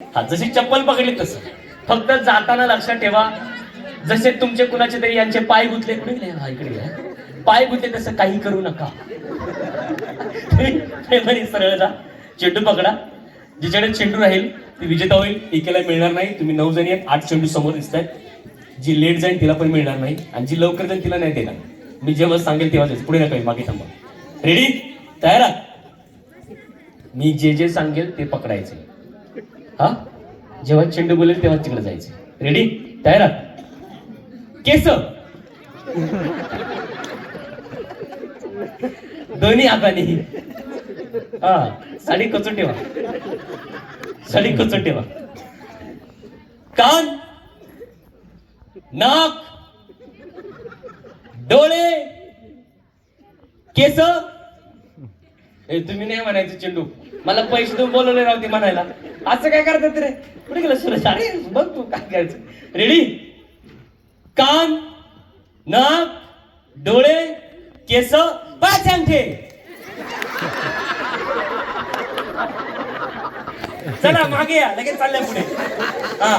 हा जशी चप्पल पकडली तसं. फक्त जाताना लक्षात ठेवा जसे तुमचे कुणाचे तरी यांचे पाय गुतले. कुणी गेले? हा इकडे पाय गुतले तसं काही करू नका. तुम्ही सरळ जा. चेंडू पकडा. जिच्याकडे चेंडू राहील ती विजेता होईल. एकेला मिळणार नाही. तुम्ही नऊ जणी आहेत. आठ चेंडू समोर दिसत आहेत जी लेट जाईल तिला पण मिळणार नाही. आणि जी लवकर जाईल तिला नाही देणार. मी जेव्हा सांगेल तेव्हा पुढे नका मागे थांबा. रेडी तयार मी जे जे सांगेल ते पकडायचे हा? जेव्हा चेंडू बोलेल तेव्हा तिकडे जायचं. रेडी तयार केस दोन्ही हाताने. हा साडी कचून ठेवा. साडी कचून ठेवा. कान नाक डोळे केस तुम्ही नाही म्हणायचं चेंडू. मला पैसे देऊन बोलवले राहते म्हणायला. असं काय करतात रे? कुठे गेलं सुरेश? अरे बघ तू काय करायचं. रेडी कान नाक डोळे केस पाच अंगठे. चला मागे या. लगेच चालल्या पुढे. हा.